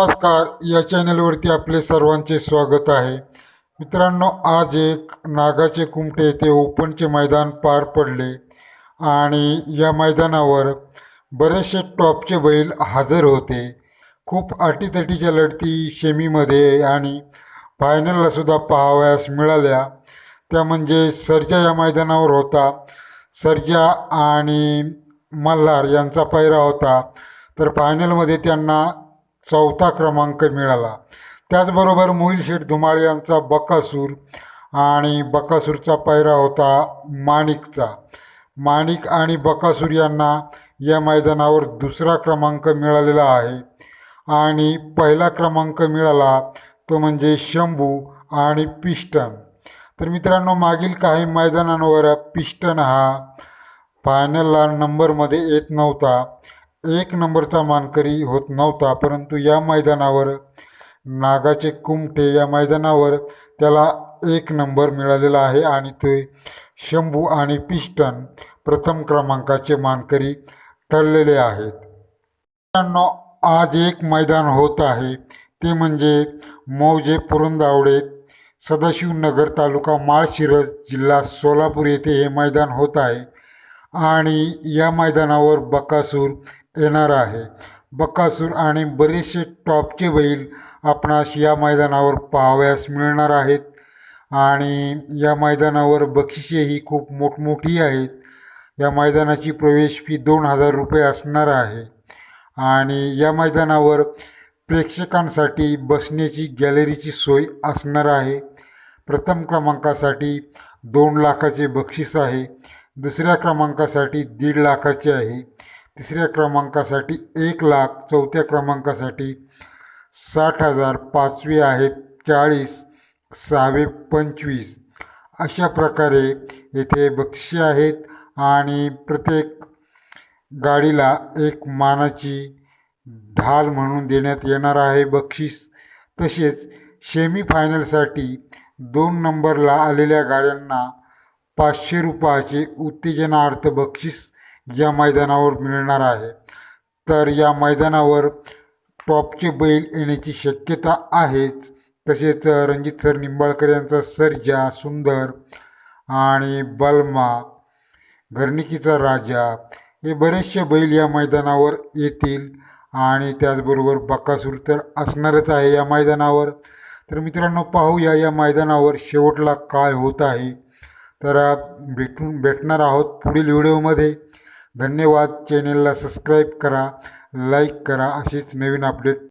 नमस्कार या चॅनलवरती आपले सर्वांचे स्वागत आहे. मित्रांनो आज एक नागाचे कुमटे येथे ओपनचे मैदान पार पडले आणि या मैदानावर बरेचसे टॉपचे बैल हजर होते. खूप अटीतटीच्या लढती शेमीमध्ये आणि फायनलला सुद्धा पाहावयास मिळाल्या. त्या म्हणजे सर्जा या मैदानावर होता. सर्जा आणि मल्हार यांचा पायरा होता. तर फायनलमध्ये त्यांना चौथा क्रमांक मिळाला. त्याचबरोबर मोहिल शेठ धुमाळ यांचा बकासूर आणि बकासूरचा पैरा होता माणिकचा. माणिक आणि बकासूर यांना या मैदानावर दुसरा क्रमांक मिळालेला आहे. आणि पहिला क्रमांक मिळाला तो म्हणजे शंभू आणि पिस्टन तर मित्रांनो मागील काही मैदानांवर पिस्टन हा फायनलला नंबरमध्ये येत नव्हता. एक नंबरचा मानकरी होत नव्हता परंतु या मैदानावर नागाचे कुमटे या मैदानावर त्याला एक नंबर मिळालेला आहे आणि ते शंभू आणि पिस्टन प्रथम क्रमांकाचे मानकरी ठरलेले आहेत. मित्रांनो आज एक मैदान होत आहे. ते म्हणजे मौजे पुरंदावडे सदाशिवनगर तालुका माळशिरस जिल्हा सोलापूर येथे हे मैदान होत आहे. आणि या मैदानावर बकासूर येणार आहे. बकासूर आणि बरेचसे टॉपचे बैल आपणास या मैदानावर पाहावयास मिळणार आहेत. आणि या मैदानावर बक्षिसेही खूप मोठमोठी आहेत. या मैदानाची प्रवेश फी दोन हजार रुपये असणार आहे. आणि या मैदानावर प्रेक्षकांसाठी बसण्याची गॅलरीची सोय असणार आहे. प्रथम क्रमांकासाठी दोन लाखाचे बक्षीस आहे. दुसऱ्या क्रमांकासाठी दीड लाखाचे आहे. तिसऱ्या क्रमांकासाठी एक लाख चौथ्या क्रमांकासाठी साठ हजार पाचवी आहे चाळीस सहावे पंचवीस. अशा प्रकारे येथे बक्षी आहेत आणि प्रत्येक गाडीला एक मानाची ढाल म्हणून देण्यात येणार आहे बक्षीस. तसेच सेमीफायनलसाठी दोन नंबरला आलेल्या गाड्यांना पाचशे रुपयाचे उत्तेजनार्थ बक्षीस या मैदानावर मिळणार आहे. तर या मैदानावर टॉपचे बैल येण्याची शक्यता आहेच. तसेच रणजित सर निंबाळकर यांचा सर्जा सुंदर आणि बलमा घरणिकीचा राजा हे बरेचसे बैल या मैदानावर येतील. आणि त्याचबरोबर बकासूर तर असणारच आहे या मैदानावर. तर मित्रांनो पाहूया या मैदानावर शेवटला काय होत आहे. तर भेटून भेटणार आहोत पुढील व्हिडिओमध्ये. धन्यवाद. चॅनेलला सबस्क्राईब करा लाईक करा अशीच नवीन अपडेट